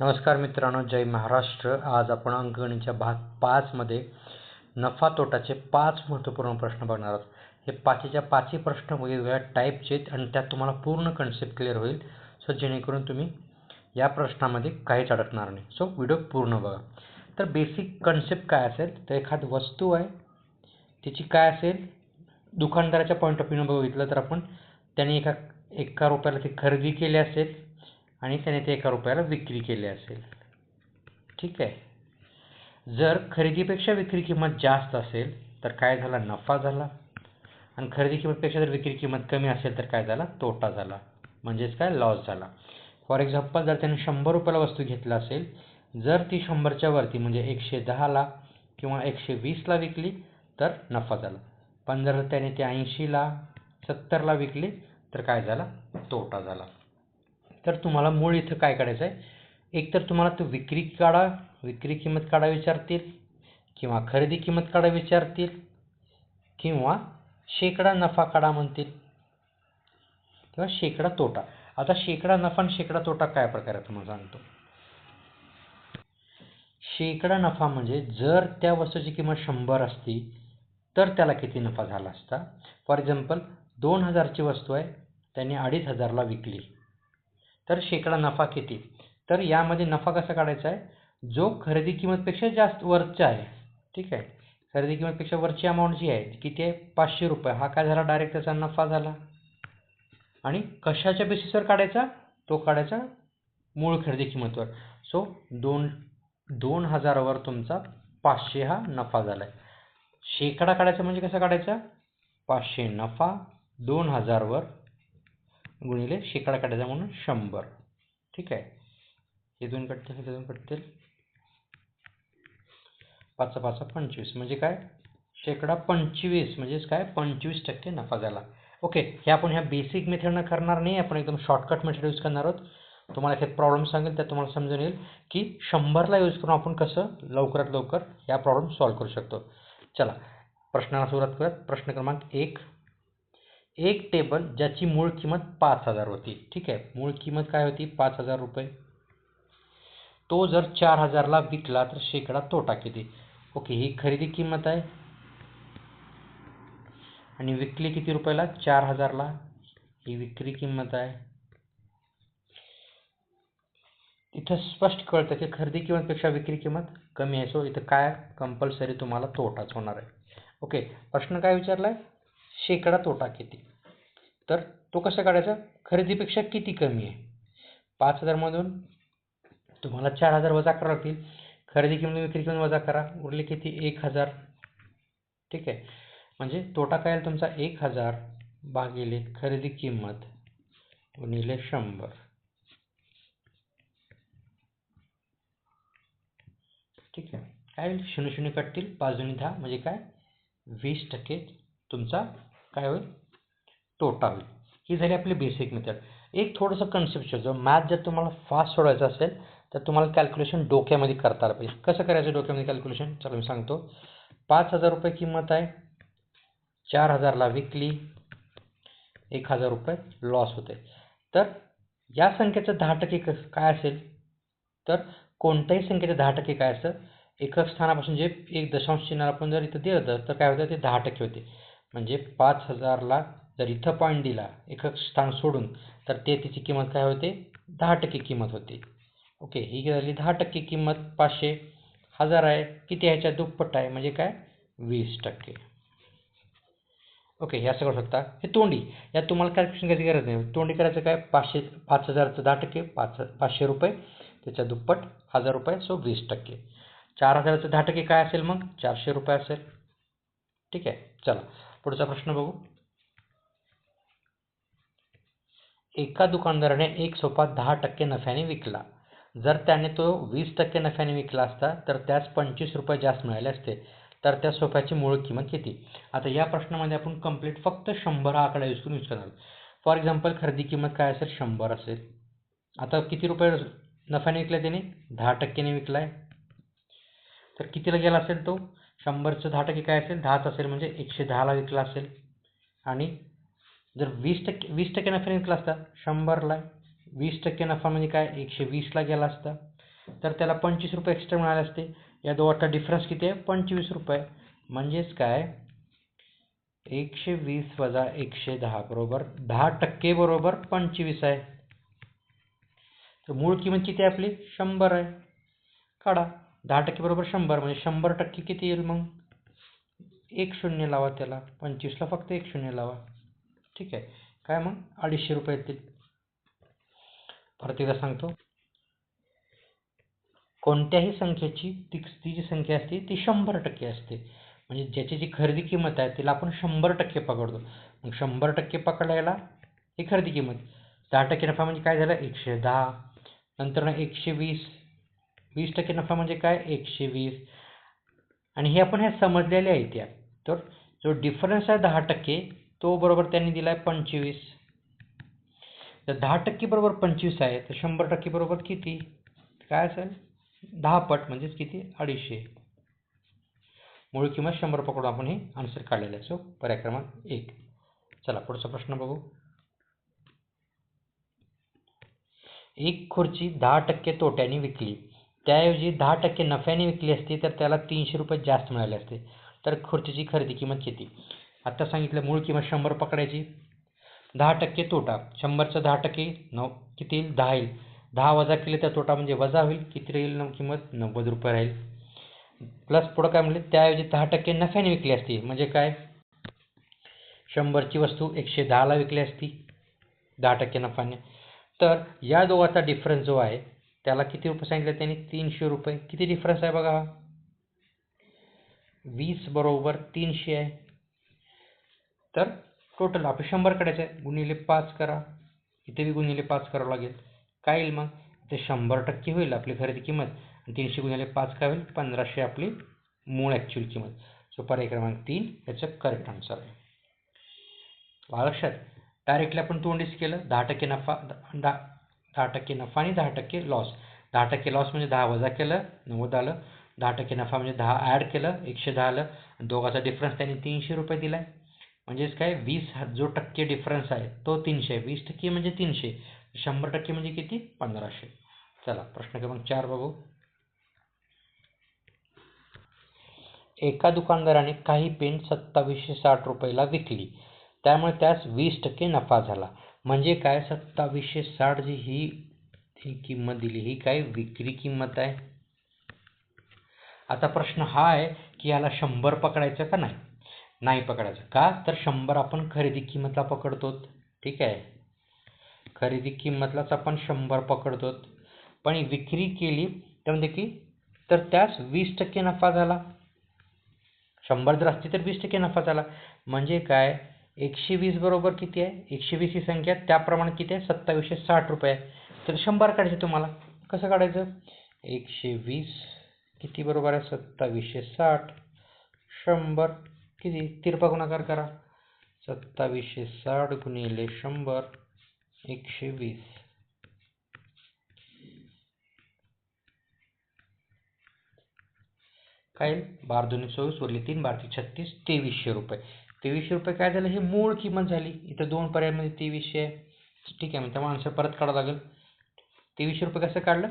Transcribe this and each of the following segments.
नमस्कार मित्रांनो जय महाराष्ट्र. आज आपण अंकगणीच्या भाग पाचमध्ये नफा तोटाचे पाच महत्त्वपूर्ण प्रश्न बघणार आहोत. हे पाचीच्या पाचही प्रश्न वेगवेगळ्या टाईपचे आहेत आणि त्यात तुम्हाला पूर्ण कन्सेप्ट क्लिअर होईल. सो जेणेकरून तुम्ही या प्रश्नामध्ये काहीच अडकणार नाही. सो व्हिडिओ पूर्ण बघा. तर बेसिक कन्सेप्ट काय असेल? तर एखादी वस्तू आहे त्याची काय असेल? दुकानदाराच्या पॉईंट ऑफ व्ह्यूनं बघितलं तर आपण त्याने एका एका रुपयाला ती खरेदी केली असेल आणि त्याने ते एका रुपयाला विक्री केली असेल. ठीक आहे? जर खरेदीपेक्षा विक्री किंमत जास्त असेल तर काय झाला? नफा झाला. आणि खरेदी किंमतपेक्षा जर विक्री किंमत कमी असेल तर काय झाला? तोटा झाला. म्हणजेच काय? लॉस झाला. फॉर एक्झाम्पल जर त्याने शंभर रुपयाला वस्तू घेतला असेल जर ती शंभरच्या वरती म्हणजे एकशे दहाला किंवा एकशे वीसला विकली तर नफा झाला. पण जर त्याने ते ऐंशीला सत्तरला विकली तर काय झाला? तोटा झाला. तर तुम्हाला मूळ इथं काय काढायचं आहे एक तर तुम्हाला तो विक्री काढा विक्री किंमत काढा विचारतील किंवा खरेदी किंमत काढा विचारतील किंवा शेकडा नफा काढा म्हणतील किंवा शेकडा तोटा. आता शेकडा नफा आणि शेकडा तोटा काय प्रकार आहे तुम्हाला सांगतो? शेकडा नफा म्हणजे जर त्या वस्तूची किंमत शंभर असती तर त्याला किती नफा झाला असता? फॉर एक्झाम्पल दोन हजारची वस्तू आहे त्याने अडीच हजारला विकली. तर शेकडा नफा किती? तर यामध्ये नफा कसा काढायचा आहे? जो खरेदी किंमतपेक्षा जास्त वरचा आहे. ठीक आहे? खरेदी किंमतपेक्षा वरची अमाऊंट जी आहे किती आहे? पाचशे रुपये. हा काय झाला? डायरेक्ट त्याचा नफा झाला. आणि कशाच्या बेसिसवर काढायचा? तो काढायचा मूळ खरेदी किंमतवर. सो दोन दोन हजारावर तुमचा पाचशे हा नफा झाला आहे शेकडा काढायचा म्हणजे कसा काढायचा? पाचशे नफा दोन हजारवर गुणिले शेकडा काढायचा म्हणून शंभर. ठीक आहे? हे दोन कटतील हे दोन कटतील पाच पाच पंचवीस. म्हणजे काय? शेकडा पंचवीस. म्हणजेच काय? पंचवीस टक्के नफा झाला. ओके हे आपण ह्या बेसिक मेथडनं करणार नाही. आपण एकदम शॉर्टकट मेथड यूज करणार आहोत. तुम्हाला एखाद प्रॉब्लेम सांगेल त्यात तुम्हाला समजून येईल की शंभरला यूज करून आपण कसं लवकरात लवकर या प्रॉब्लेम सॉल्व्ह करू शकतो. चला प्रश्नाला सुरुवात करूयात. प्रश्न क्रमांक एक. एक टेबल ज्याची मूळ किंमत पाच हजार होती. ठीक आहे? मूळ किंमत काय होती? पाच हजार रुपये. तो जर चार हजारला विकला तर शेकडा तोटा किती? ओके ही खरेदी किंमत आहे. आणि विकली किती रुपयाला? चार हजारला. ही विक्री किंमत आहे. इथं स्पष्ट कळतं की खरेदी किंमतपेक्षा विक्री किंमत कमी आहे. सो इथं काय? कंपल्सरी तुम्हाला तोटाच होणार आहे. ओके प्रश्न काय विचारला आहे शेकडा तोटा किती? तर तो कसा काढायचा? खरेदीपेक्षा किती कमी आहे? पाच हजारमधून तुम्हाला चार हजार वजा करावं लागतील. खरेदी किंमत विक्री किंमत वजा करा. उरले किती? एक हजार. ठीक आहे. म्हणजे तोटा काय तुमचा? एक हजार भागिले खरेदी किंमत गुणिले शंभर. ठीक आहे. काय होईल? शून्य शून्य कटतील. पाच दोन्ही दहा. म्हणजे काय? वीस टक्के तुमचा काय होईल? तोटा होईल ही झाली आपली बेसिक मेथड एक थोडंसं कन्सेप्ट जो मॅथ जर तुम्हाला फास्ट सोडवायचं असेल तर तुम्हाला कॅल्क्युलेशन डोक्यामध्ये करता आलं पाहिजे. कसं करायचं डोक्यामध्ये कॅल्क्युलेशन चला मी सांगतो. पाच हजार रुपये किंमत आहे. चार हजारला विकली. एक हजार रुपये लॉस होते. तर या संख्येचं दहा टक्के काय असेल? तर कोणत्याही संख्येचं दहा टक्के काय असतं? एकक स्थानापासून जे एक दशांश चिन्ह आपण जर इथं दिलं तर काय होतं? ते दहा टक्के होते. म्हणजे पाच हजारला जर इथं पॉईंट दिला एकक स्थान सोडून तर ते तिची किंमत काय होते? दहा टक्के किंमत होते. ओके ही झाली दहा टक्के किंमत पाचशे हजार आहे. किती ह्याच्या दुप्पट आहे. म्हणजे काय? वीस टक्के. ओके ह्या सगळं शकता हे तोंडी. या तुम्हाला कॅल्क्युलेशन करायची गरज नाही. तोंडी करायचं काय? पाचशे पाच हजारचं दहा टक्के पाच पाचशे रुपये. त्याच्या दुप्पट हजार रुपये सो वीस टक्के. चार हजाराचं दहा टक्के काय असेल मग? चारशे रुपये असेल. ठीक आहे चला. पुढचा प्रश्न बघू. एका दुकानदाराने एक सोफा दहा टक्के नफ्याने विकला. जर त्याने तो वीस टक्के नफ्याने विकला असता तर त्यास पंचवीस रुपये जास्त मिळाले असते. तर त्या सोफ्याची मूळ किंमत किती? आता या प्रश्नामध्ये आपण कंप्लीट फक्त शंभर हा आकडा यूज करून यूज करणार फॉर एक्झाम्पल खरेदी किंमत काय असेल? शंभर असेल. आता किती रुपये नफ्याने विकला त्याने? दहा टक्क्याने विकला आहे तर कितीला गेला असेल तो? शंभरचं दहा टक्के काय असेल? दहाच असेल म्हणजे एकशे दहाला विकला असेल. आणि जर वीस टक्के वीस टक्के नफ्याने विकला असता शंभरला वीस टक्के नफा म्हणजे काय? एकशे वीसला गेला असता. तर त्याला पंचवीस रुपये एक्स्ट्रा मिळाले असते. या दोघांचा डिफरन्स किती आहे? पंचवीस रुपये. म्हणजेच काय? एकशे वीस वजा एकशे दहा बरोबर दहा टक्के बरोबर पंचवीस आहे. तर मूळ किंमत किती आहे आपली? शंभर आहे. काढा. दहा टक्के बरोबर शंभर म्हणजे शंभर टक्के किती येईल मग? एक शून्य लावा त्याला. पंचवीसला फक्त एक शून्य लावा. ठीक आहे. काय मग? अडीचशे रुपये येतील. परत एकदा सांगतो. कोणत्याही संख्येची ती ती जी संख्या असते ती शंभर टक्के असते. म्हणजे ज्याची जी खरेदी किंमत आहे तिला आपण शंभर टक्के पकडतो. मग शंभर टक्के पकडायला ही खरेदी किंमत. दहा टक्के नफा म्हणजे काय झालं? एकशे दहा. नंतर एकशे वीस. वीस टक्के नफा म्हणजे काय? एकशे वीस. आणि हे आपण हे समजलेले आहे त्या तर जो डिफरन्स आहे दहा टक्के तो बरोबर त्यांनी दिला आहे पंचवीस. तर दहा टक्के बरोबर पंचवीस आहे तर शंभर टक्के बरोबर किती? काय असेल? दहा पट म्हणजेच किती? अडीचशे. मूळ किंमत शंभर पकडून आपण हे आन्सर काढलेलं आहे. सो पर्याय क्रमांक एक. चला पुढचा प्रश्न बघू. एक खुर्ची दहा टक्के तोट्याने विकली. त्याऐवजी दहा टक्के नफ्याने विकली असती तर त्याला तीनशे रुपये जास्त मिळाले असते. तर खुर्चीची खरेदी किंमत किती? आत्ता सांगितलं मूळ किंमत शंभर पकडायची. दहा टक्के तोटा. शंभरचं दहा टक्के नऊ किती येईल? दहा येईल. दहा वजा केले तर तोटा म्हणजे वजा होईल. किती राहील नऊ किंमत नव्वद रुपये राहील. प्लस पुढं काय म्हणले? त्याऐवजी दहा टक्के नफ्याने विकली असती. म्हणजे काय? शंभरची वस्तू एकशे दहाला विकली असती. दहा टक्के नफाने तर या दोघाचा डिफरन्स जो आहे त्याला किती रुपये सांगितले त्यांनी? तीनशे रुपये. किती डिफरन्स आहे बघा वीस बरोबर तीनशे आहे. तर टोटल आपण शंभर काढायचं आहे गुणिले पाच करा. इथे बी गुणिले पाच करावं लागेल. काय येईल मग? ते शंभर टक्के होईल आपली खरेदी किंमत. आणि तीनशे गुणिले पाच काय होईल? पंधराशे आपली मूळ ॲक्च्युअल किंमत. सो पर्याय क्रमांक तीन याचं करेक्ट आन्सर आहे. लक्षात? डायरेक्टली आपण तोंडीच केलं. दहा टक्के नफा दहा दहा टक्के नफा आणि दहा टक्के लॉस दहा टक्के लॉस म्हणजे दहा वजा केलं नव्वद आलं. दहा टक्के नफा म्हणजे दहा ॲड केलं एकशे दहा आलं. दोघाचा डिफरन्स त्यांनी तीनशे रुपये दिला आहे म्हणजेच काय? वीस जो टक्के डिफरन्स आहे तो तीनशे. वीस टक्के म्हणजे तीनशे. शंभर टक्के म्हणजे किती? पंधराशे. चला प्रश्न क्रमांक चार बघू. एका दुकानदाराने काही पेन सत्तावीसशे साठ रुपयाला विकली. त्यामुळे त्यास वीस टक्के नफा झाला. म्हणजे काय? सत्तावीसशे साठ जी ही ही किंमत दिली. ही काय? विक्री किंमत आहे? आता प्रश्न हा आहे की याला शंभर पकडायचं का नाही? नाही पकडायचं. का? तर शंभर आपण खरेदी किंमतला पकडतो ठीक आहे? खरेदी किंमतलाच आपण शंभर पकडतो पण विक्री केली तर म्हणजे की तर त्यास वीस टक्के नफा झाला. शंभर जर असते तर वीस टक्के नफा झाला. म्हणजे काय? एकशे वीस बरोबर किती आहे? एकशे वीस ही संख्या त्याप्रमाणे किती आहे? सत्तावीसशे साठ रुपये आहे. तर शंभर काढायचे तुम्हाला. कसं काढायचं? एकशे वीस किती बरोबर आहे? सत्तावीसशे साठ. शंभर किती? तिरपा गुणाकार करा. सत्तावीसशे साठ गुणिले शंभर. एकशे वीस. काय? बार दोन्ही चोवीस उरले तीन बारती छत्तीस तेवीसशे रुपये. तेवीसशे रुपये काय झालं? हे मूळ किंमत झाली. इथं दोन पर्यायामध्ये तेवीसशे आहे. ठीक आहे मग त्या माणसाला परत काढावं लागेल. तेवीसशे रुपये कसं काढलं?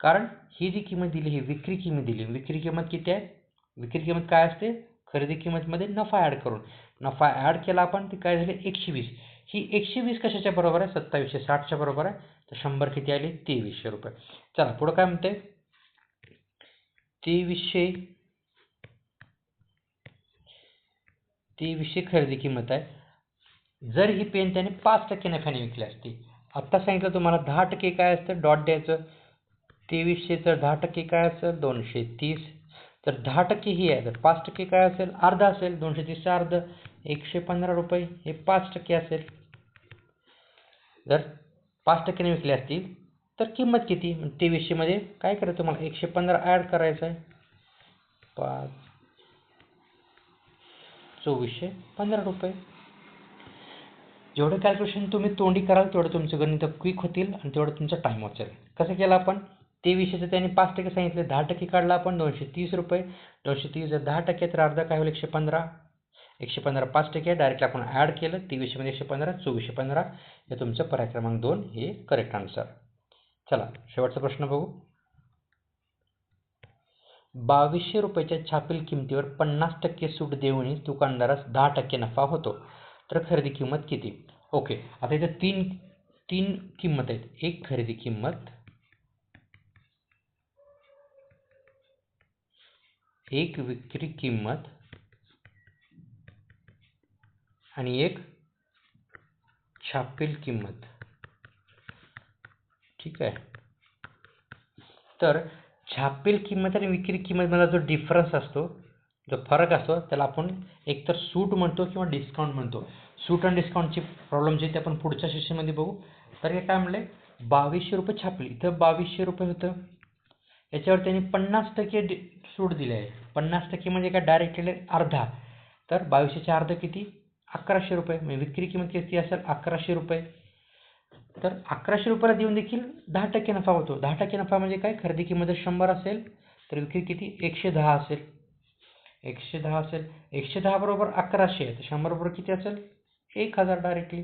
कारण ही जी किंमत दिली ही विक्री किंमत दिली. विक्री किंमत किती आहे? विक्री किंमत काय असते? खरेदी किंमतमध्ये नफा ॲड करून. नफा ॲड केला आपण ती काय झाली? एकशे वीस. ही एकशे वीस कशाच्या बरोबर आहे? सत्तावीसशे साठच्या बरोबर आहे. तर शंभर किती आली? तेवीसशे रुपये. चला पुढं काय म्हणते तेवीसशे तेवीसशे खरेदी किंमत आहे. जर ही पेन त्याने पाच टक्के नफ्याने विकली असती. आत्ता सांगितलं तुम्हाला दहा टक्के काय असतं? डॉट द्यायचं. तेवीसशे तर दहा टक्के काय असेल? दोनशे तीस. तर दहा टक्के ही आहे. तर पाच टक्के काय असेल? अर्धा असेल. दोनशे तीसचं अर्ध. एकशे पंधरा रुपये. हे पाच टक्के असेल. जर पाच टक्क्याने विकली असतील तर किंमत किती? तेवीसशेमध्ये काय करायचं तुम्हाला? एकशे पंधरा ॲड करायचं आहे. पाच चोवीसशे पंधरा रुपये. जेवढं कॅल्क्युलेशन तुम्ही तोंडी कराल तेवढं तुमचं गणित क्विक होतील आणि तेवढं तुमचा टाईम वाचेल कसं केलं आपण? तेवीसशेचं त्यांनी पाच टक्के सांगितले दहा टक्के काढला आपण दोनशे तीस रुपये. दोनशे तीस जर दहा टक्के तर अर्धा काय होईल? एकशे पंधरा. एकशे पंधरा पाच टक्के डायरेक्ट आपण ॲड केलं तेवीसशेमध्ये म्हणजे एकशे पंधरा चोवीसशे पंधरा. हे तुमचं पर्याय क्रमांक दोन हे करेक्ट आन्सर चला शेवटचा प्रश्न बघू. बावीसशे रुपयाच्या छापील किमतीवर पन्नास टक्के सूट देऊनही दुकानदारास दहा टक्के नफा होतो. तर खरेदी किंमत किती? ओके आता इथे तीन तीन किंमत आहेत. एक खरेदी किंमत एक विक्री किंमत आणि एक छापील किंमत. ठीक आहे. तर छापील किंमत आणि विक्री किंमतमधला जो डिफरन्स असतो जो फरक असतो त्याला आपण एकतर सूट म्हणतो किंवा डिस्काउंट म्हणतो. सूट आणि डिस्काउंटची प्रॉब्लेम जे ते आपण पुढच्या सेशनमध्ये बघू. तर हे काय म्हणले? बावीसशे रुपये छापली. इथं बावीसशे रुपये होतं. याच्यावर त्यांनी पन्नास टक्के डि सूट दिले आहे. पन्नास टक्के म्हणजे काय? डायरेक्टली अर्धा. तर बावीसशेचे अर्ध किती? अकराशे रुपये. म्हणजे विक्री किंमत किती असेल? अकराशे रुपये. तर अकराशे रुपयाला देऊन देखील दहा टक्के नफा होतो. दहा टक्के नफा म्हणजे काय? खरेदी किंमत जर शंभर असेल तर विक्री किती? एकशे दहा असेल. एकशे दहा असेल. एकशे दहा बरोबर अकराशे आहे. तर शंभर बरोबर किती असेल? एक हजार डायरेक्टली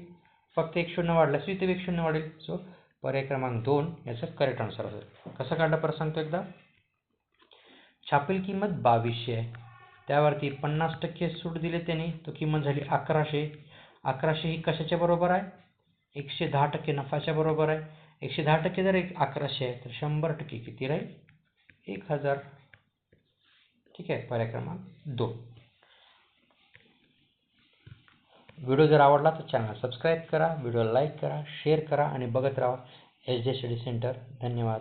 फक्त एक शून्य वाढलं सो इथे एक शून्य वाढेल. सो पर्याय क्रमांक दोन याचं करेक्ट आन्सर असेल. कसं काढलं परत सांगतो एकदा? छापील किंमत बावीसशे आहे. त्यावरती पन्नास टक्के सूट दिले त्याने. तो किंमत झाली अकराशे. अकराशे ही कशाच्या बरोबर आहे? एकशे दहा टक्के नफाच्या बरोबर आहे. एकशे दहा टक्के जर एक अकराशे आहे तर शंभर टक्के किती राहील? एक हजार. ठीक आहे पर्याय क्रमांक दोन. व्हिडिओ जर आवडला तर चॅनल सबस्क्राईब करा व्हिडिओ लाईक करा शेअर करा आणि बघत राहा एच डी स्टडी सेंटर धन्यवाद.